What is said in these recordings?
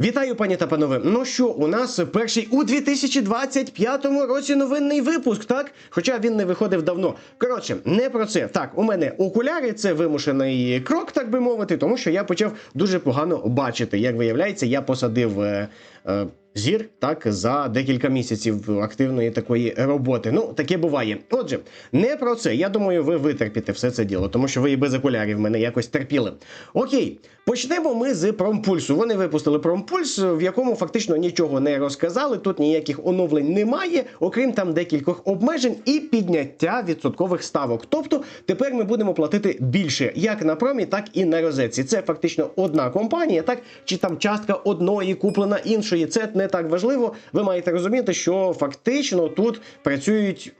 Вітаю, пані та панове. Ну що, у нас перший у 2025 році новинний випуск, так? Хоча він не виходив давно. Коротше, не про це. Так, у мене окуляри це вимушений крок, так би мовити, тому що я почав дуже погано бачити. Як виявляється, я посадив. Е, е, Зір так за декілька місяців активної такої роботи. Ну таке буває. Отже, не про це. Я думаю, ви витерпіте все це діло, тому що ви і без окулярів мене якось терпіли. Окей, почнемо ми з промпульсу. Вони випустили промпульс, в якому фактично нічого не розказали. Тут ніяких оновлень немає, окрім там декількох обмежень і підняття відсоткових ставок. Тобто тепер ми будемо платити більше як на промі, так і на розетці. Це фактично одна компанія, так чи там частка одної куплена іншої. Це не так важливо. Ви маєте розуміти, що фактично тут працюють,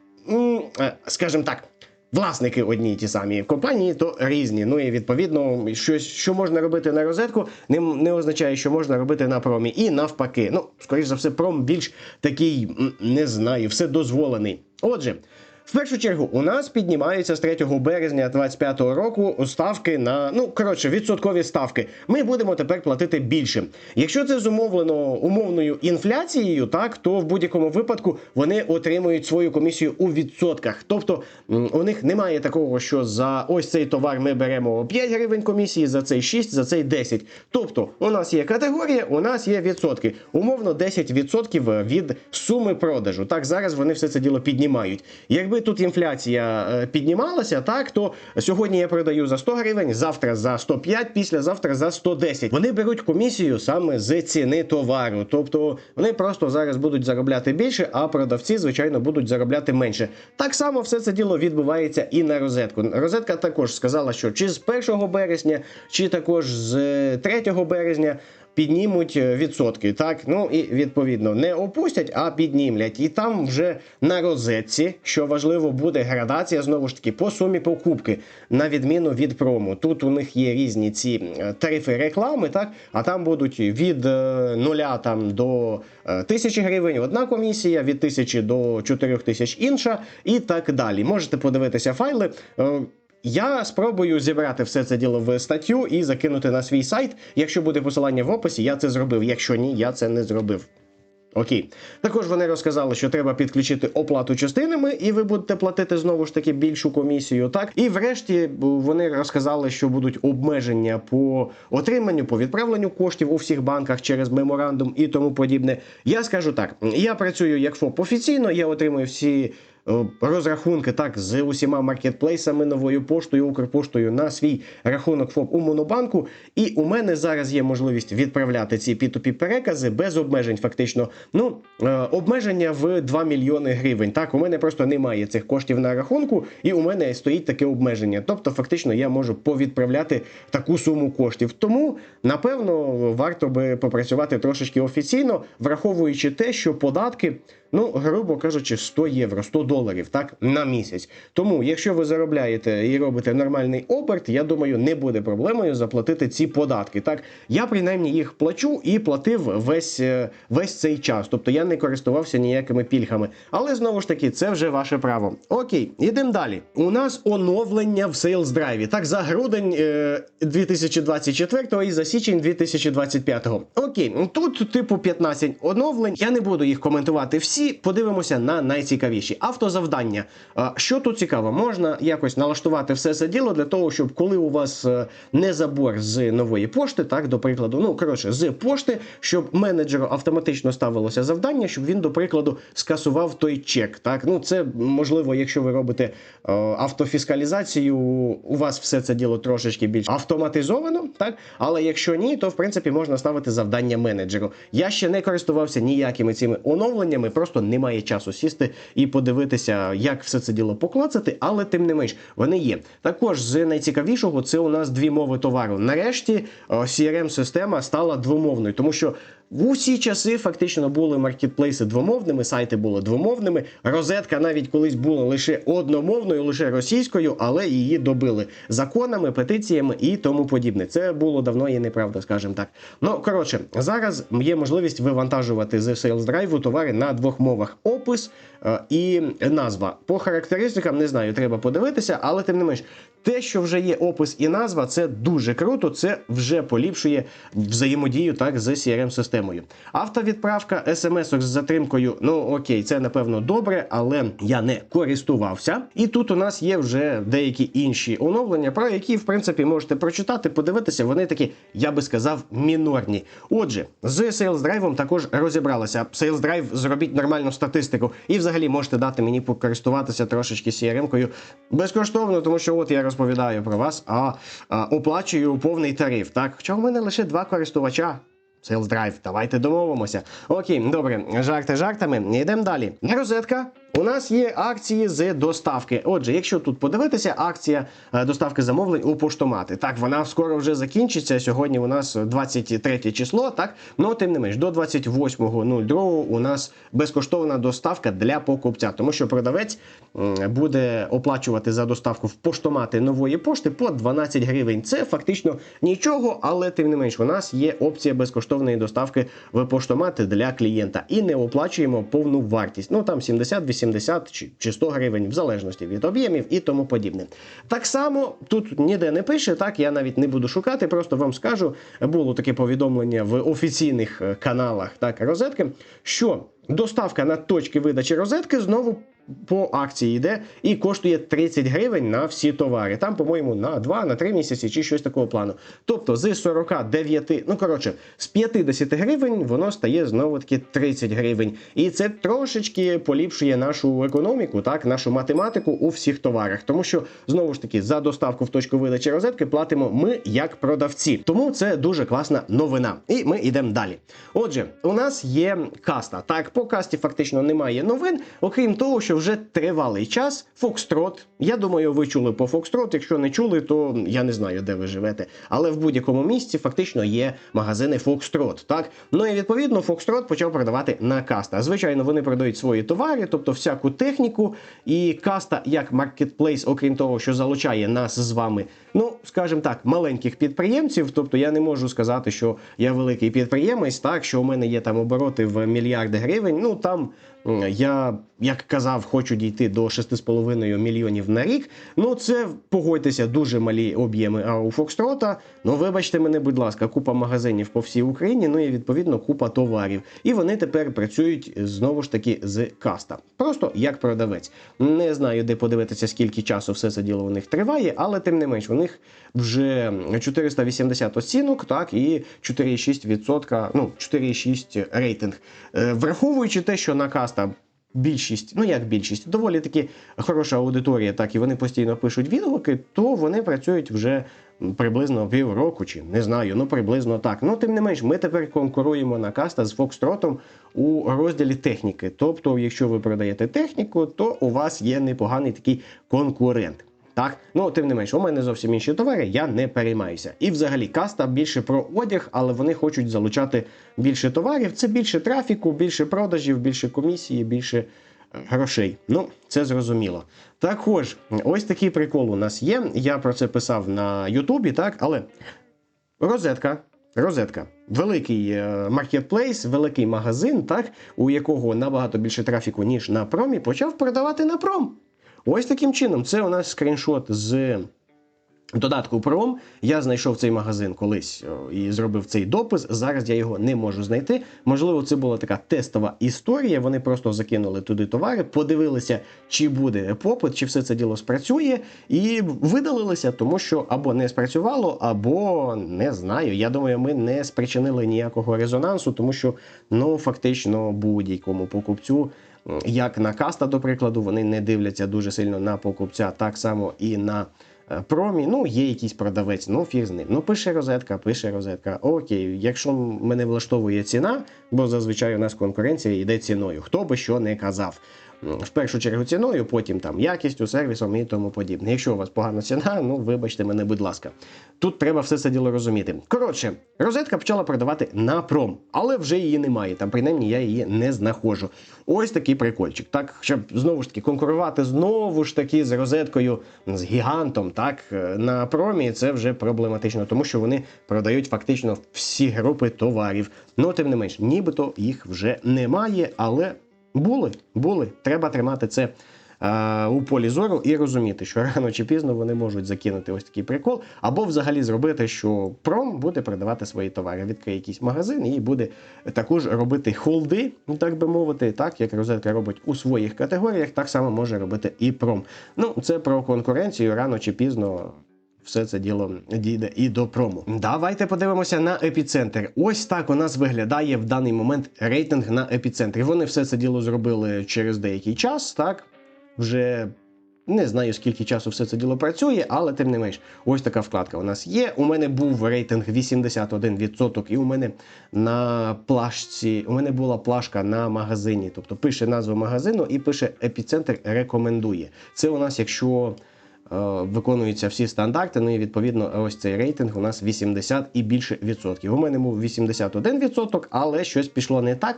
е, скажімо так. Власники одні й ті самі компанії, то різні. Ну і відповідно, щось, що можна робити на розетку, не, не означає, що можна робити на промі. І навпаки. Ну, скоріш за все, пром більш такий, не знаю, все дозволений. Отже. В першу чергу у нас піднімаються з 3 березня 2025 року ставки на ну коротше відсоткові ставки. Ми будемо тепер платити більше. Якщо це зумовлено умовною інфляцією, так то в будь-якому випадку вони отримують свою комісію у відсотках. Тобто у них немає такого, що за ось цей товар ми беремо 5 гривень комісії, за цей 6, за цей 10. Тобто у нас є категорія, у нас є відсотки. Умовно 10% від суми продажу. Так зараз вони все це діло піднімають. Якби тут інфляція е, піднімалася, так то сьогодні я продаю за 100 гривень, завтра за 105, післязавтра за 110. Вони беруть комісію саме з ціни товару. Тобто вони просто зараз будуть заробляти більше, а продавці, звичайно, будуть заробляти менше. Так само все це діло відбувається і на розетку. Розетка також сказала, що чи з 1 березня, чи також з 3 березня піднімуть е, відсотки. Так, ну і відповідно не опустять, а піднімлять. І там вже на розетці, що важливо, буде градація знову ж таки по сумі покупки, на відміну від прому. Тут у них є різні ці е, тарифи реклами, так а там будуть від е, нуля там до тисячі гривень одна комісія, від тисячі до чотирьох тисяч інша, і так далі. Можете подивитися файли. Я спробую зібрати все це діло в статтю і закинути на свій сайт. Якщо буде посилання в описі, я це зробив. Якщо ні, я це не зробив. Окей. Також вони розказали, що треба підключити оплату частинами, і ви будете платити знову ж таки більшу комісію. Так і врешті вони розказали, що будуть обмеження по отриманню, по відправленню коштів у всіх банках через меморандум і тому подібне. Я скажу так: я працюю як ФОП офіційно, я отримую всі. Е, Розрахунки так з усіма маркетплейсами, новою поштою, Укрпоштою на свій рахунок ФОП у Монобанку. І у мене зараз є можливість відправляти ці P2P перекази без обмежень. Фактично, ну е, обмеження в 2 мільйони гривень. Так, у мене просто немає цих коштів на рахунку, і у мене стоїть таке обмеження. Тобто, фактично, я можу повідправляти таку суму коштів. Тому, напевно, варто би попрацювати трошечки офіційно, враховуючи те, що податки. Ну, грубо кажучи, 100 євро, 100 доларів так на місяць. Тому, якщо ви заробляєте і робите нормальний оберт, я думаю, не буде проблемою заплатити ці податки. Так, я принаймні їх плачу і платив весь, е, весь цей час. Тобто я не користувався ніякими пільгами. Але знову ж таки, це вже ваше право. Окей, ідемо далі. У нас оновлення в Sales Drive. Так, за грудень е, 2024 і за січень 2025. Окей, тут типу 15 оновлень. Я не буду їх коментувати всі. Подивимося на найцікавіші. Автозавдання. Що тут цікаво, можна якось налаштувати все це діло для того, щоб коли у вас е, не забор з нової пошти, так до прикладу, ну коротше, з пошти, щоб менеджеру автоматично ставилося завдання, щоб він, до прикладу, скасував той чек. Так, ну це можливо, якщо ви робите е, автофіскалізацію, у вас все це діло трошечки більш автоматизовано, так але якщо ні, то в принципі можна ставити завдання менеджеру. Я ще не користувався ніякими цими оновленнями, просто немає часу сісти і подивитися, як все це діло поклацати, але тим не менш вони є. Також з найцікавішого це у нас дві мови товару. Нарешті crm система стала двомовною, тому що в усі часи фактично були маркетплейси двомовними, сайти були двомовними. Розетка навіть колись була лише одномовною, лише російською, але її добили законами, петиціями і тому подібне. Це було давно і неправда, скажімо так. Ну коротше, зараз є можливість вивантажувати з Sales Drive товари на двох мовах: опис, і назва. По характеристикам не знаю, треба подивитися, але тим не менш, те, що вже є опис і назва, це дуже круто. Це вже поліпшує взаємодію так з crm системою Автовідправка смс з затримкою. Ну окей, це напевно добре, але я не користувався. І тут у нас є вже деякі інші оновлення, про які в принципі можете прочитати, подивитися. Вони такі, я би сказав, мінорні. Отже, з Sales Drive також розібралися. Sales Drive зробіть нормальну статистику, і взагалі можете дати мені покористуватися трошечки CRM-кою безкоштовно, тому що от я розповідаю про вас, а, а оплачую повний тариф. Так, хоча в мене лише два користувача. Sales Drive, давайте домовимося. Окей, добре, жарти жартами. Йдемо далі. Розетка. У нас є акції з доставки. Отже, якщо тут подивитися, акція е, доставки замовлень у поштомати. Так, вона скоро вже закінчиться. Сьогодні у нас 23 число, так? Ну, тим не менш, до 28.02 у нас безкоштовна доставка для покупця, тому що продавець буде оплачувати за доставку в поштомати нової пошти по 12 гривень. Це фактично нічого, але тим не менш, у нас є опція безкоштовної доставки в поштомати для клієнта і не оплачуємо повну вартість. Ну там 70, 80 чи- чи 100 гривень, в залежності від об'ємів і тому подібне. Так само тут ніде не пише, так я навіть не буду шукати, просто вам скажу, було таке повідомлення в офіційних е, каналах так розетки, що доставка на точки видачі розетки знову. По акції йде і коштує 30 гривень на всі товари. Там, по-моєму, на 2, на 3 місяці чи щось такого плану. Тобто з 49, ну коротше, з 50 гривень воно стає знову таки 30 гривень. І це трошечки поліпшує нашу економіку, так, нашу математику у всіх товарах. Тому що знову ж таки за доставку в точку видачі розетки платимо ми як продавці. Тому це дуже класна новина. І ми йдемо далі. Отже, у нас є каста. Так, по касті фактично немає новин, окрім того, що вже тривалий час Фокстрот. Я думаю, ви чули по Фокстрот. Якщо не чули, то я не знаю, де ви живете. Але в будь-якому місці фактично є магазини Фокстрот. Так, ну і відповідно Фокстрот почав продавати на каста. Звичайно, вони продають свої товари, тобто всяку техніку. І каста як маркетплейс, окрім того, що залучає нас з вами, ну скажімо так, маленьких підприємців. Тобто я не можу сказати, що я великий підприємець, так що у мене є там обороти в мільярди гривень. Ну там я, як казав, хочу дійти до 6,5 мільйонів на рік. Ну це погодьтеся, дуже малі об'єми. А у Фокстрота, ну вибачте мене, будь ласка, купа магазинів по всій Україні. Ну і відповідно купа товарів. І вони тепер працюють знову ж таки з каста. Просто як продавець. Не знаю, де подивитися, скільки часу все це діло у них триває, але тим не менш, у них вже 480 оцінок, так, і 4,6%, ну, 4,6 рейтинг. Е, Враховуючи те, що на каста більшість, ну як більшість, доволі таки хороша аудиторія, так і вони постійно пишуть відгуки, то вони працюють вже приблизно півроку, чи не знаю, ну приблизно так. Ну, тим не менш, ми тепер конкуруємо на каста з Фокстротом у розділі техніки. Тобто, якщо ви продаєте техніку, то у вас є непоганий такий конкурент. Так, ну тим не менш, у мене зовсім інші товари, я не переймаюся. І взагалі каста більше про одяг, але вони хочуть залучати більше товарів. Це більше трафіку, більше продажів, більше комісії, більше е, грошей. Ну, це зрозуміло. Також ось такий прикол у нас є. Я про це писав на Ютубі, так, але розетка. Розетка, великий е, маркетплейс, великий магазин, так, у якого набагато більше трафіку, ніж на промі, почав продавати на пром. Ось таким чином, це у нас скріншот з додатку Пром. Я знайшов цей магазин колись і зробив цей допис. Зараз я його не можу знайти. Можливо, це була така тестова історія. Вони просто закинули туди товари, подивилися, чи буде попит, чи все це діло спрацює, і видалилися, тому що або не спрацювало, або не знаю. Я думаю, ми не спричинили ніякого резонансу, тому що ну фактично будь-якому покупцю. Як на каста, до прикладу, вони не дивляться дуже сильно на покупця, так само і на е, промі. Ну, є якийсь продавець, ну фіг з ним. Ну, пише розетка, пише розетка. Окей, якщо мене влаштовує ціна, бо зазвичай у нас конкуренція йде ціною. Хто би що не казав. В першу чергу ціною, потім там якістю, сервісом і тому подібне. Якщо у вас погана ціна, ну вибачте мене, будь ласка. Тут треба все це діло розуміти. Коротше, розетка почала продавати на пром, але вже її немає. Там принаймні я її не знаходжу. Ось такий прикольчик. Так, щоб знову ж таки конкурувати знову ж таки з розеткою, з гігантом, так е, на промі це вже проблематично, тому що вони продають фактично всі групи товарів. Ну тим не менш, нібито їх вже немає, але були, були. Треба тримати це е, у полі зору і розуміти, що рано чи пізно вони можуть закинути ось такий прикол, або взагалі зробити, що пром буде продавати свої товари, відкриє якийсь магазин і буде також робити холди, так би мовити, так як розетка робить у своїх категоріях, так само може робити і пром. Ну, це про конкуренцію рано чи пізно. Все це діло дійде і до прому. Давайте подивимося на епіцентр. Ось так у нас виглядає в даний момент рейтинг на епіцентрі. Вони все це діло зробили через деякий час, так вже не знаю скільки часу все це діло працює, але тим не менш, ось така вкладка у нас є. У мене був рейтинг 81%, і у мене на плашці, у мене була плашка на магазині, тобто пише назву магазину і пише епіцентр рекомендує. Це у нас, якщо виконуються всі стандарти, ну і відповідно ось цей рейтинг у нас 80 і більше відсотків. У мене був 81%, але щось пішло не так.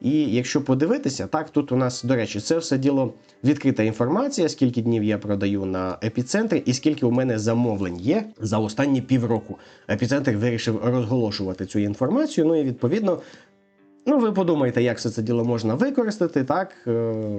І якщо подивитися, так тут у нас, до речі, це все діло відкрита інформація, скільки днів я продаю на епіцентрі, і скільки у мене замовлень є за останні півроку. Епіцентр вирішив розголошувати цю інформацію. Ну і відповідно. Ну, ви подумайте, як все це діло можна використати так е,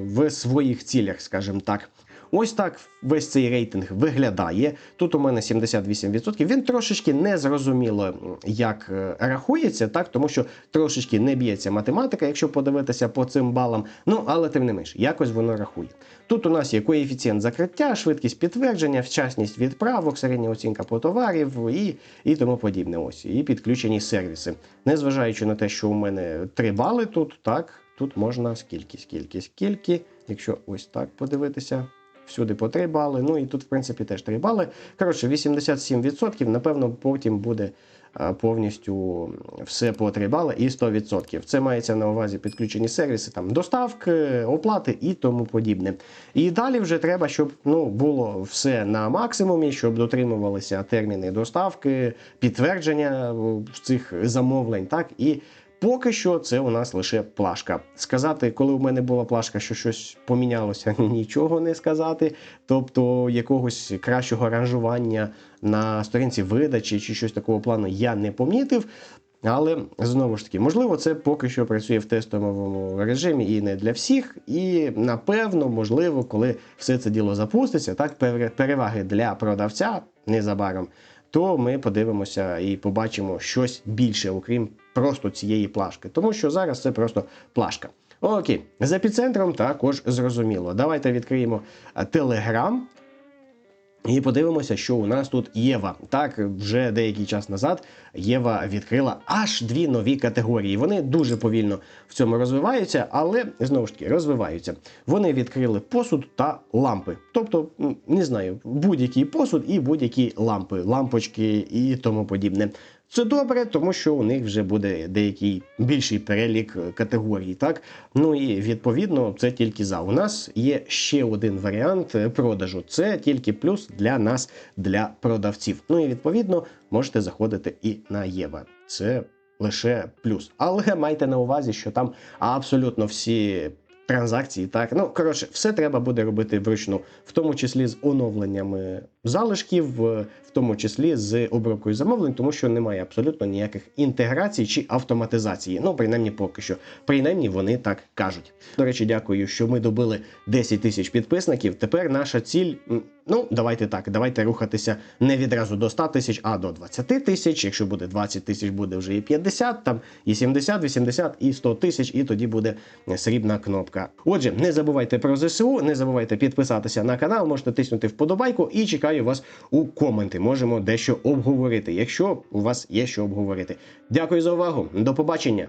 в своїх цілях, скажімо так. Ось так весь цей рейтинг виглядає. Тут у мене 78%. Він трошечки незрозуміло, як е, рахується, так, тому що трошечки не б'ється математика, якщо подивитися по цим балам. Ну, але тим не менш, якось воно рахує. Тут у нас є коефіцієнт закриття, швидкість підтвердження, вчасність відправок, середня оцінка по товарів і, і тому подібне. Ось, і підключені сервіси. Незважаючи на те, що у мене 3 бали тут, так, тут можна скільки, скільки, скільки. Якщо ось так подивитися. Всюди по 3 бали. Ну і тут, в принципі, теж 3 бали. Коротше, 87%, напевно, потім буде повністю все по 3 бали і 100%. Це мається на увазі підключені сервіси, там доставки, оплати і тому подібне. І далі вже треба, щоб ну, було все на максимумі, щоб дотримувалися терміни доставки, підтвердження цих замовлень. так, і Поки що це у нас лише плашка. Сказати, коли у мене була плашка, що щось помінялося, нічого не сказати. Тобто якогось кращого ранжування на сторінці видачі чи щось такого плану я не помітив. Але знову ж таки, можливо, це поки що працює в тестовому режимі і не для всіх. І напевно, можливо, коли все це діло запуститься, так переваги для продавця незабаром то ми подивимося і побачимо щось більше, окрім просто цієї плашки. Тому що зараз це просто плашка. Окей, з епіцентром також зрозуміло. Давайте відкриємо Телеграм. І подивимося, що у нас тут Єва. Так, вже деякий час назад Єва відкрила аж дві нові категорії. Вони дуже повільно в цьому розвиваються, але знову ж таки розвиваються. Вони відкрили посуд та лампи. Тобто, не знаю, будь-який посуд і будь-які лампи, лампочки і тому подібне. Це добре, тому що у них вже буде деякий більший перелік е, категорій. Так ну і відповідно це тільки за. У нас є ще один варіант е, продажу. Це тільки плюс для нас, для продавців. Ну і відповідно можете заходити і на Єва. Це лише плюс. Але майте на увазі, що там абсолютно всі. Транзакції, так ну коротше, все треба буде робити вручну, в тому числі з оновленнями залишків, е, в тому числі з обробкою замовлень, тому що немає абсолютно ніяких інтеграцій чи автоматизації. Ну, принаймні, поки що. Принаймні вони так кажуть. До речі, дякую, що ми добили 10 тисяч підписників. Тепер наша ціль. Ну, давайте так, давайте рухатися не відразу до 100 тисяч, а до 20 тисяч. Якщо буде 20 тисяч, буде вже і 50, там і 70, 80, і 100 тисяч, і тоді буде срібна кнопка. Отже, не забувайте про ЗСУ, не забувайте підписатися на канал, можете тиснути вподобайку і чекаю вас у коменти. Можемо дещо обговорити, якщо у вас є що обговорити. Дякую за увагу. До побачення.